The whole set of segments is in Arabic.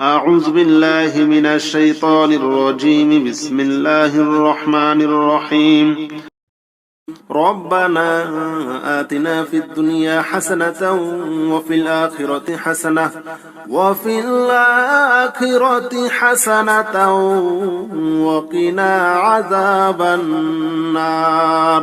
أعوذ بالله من الشيطان الرجيم. بسم الله الرحمن الرحيم. ربنا آتنا في الدنيا حسنة وفي الآخرة حسنة وفي الآخرة حسنة وقنا عذاب النار.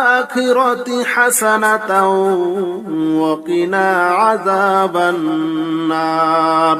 حسنة وقنا عذاب النار.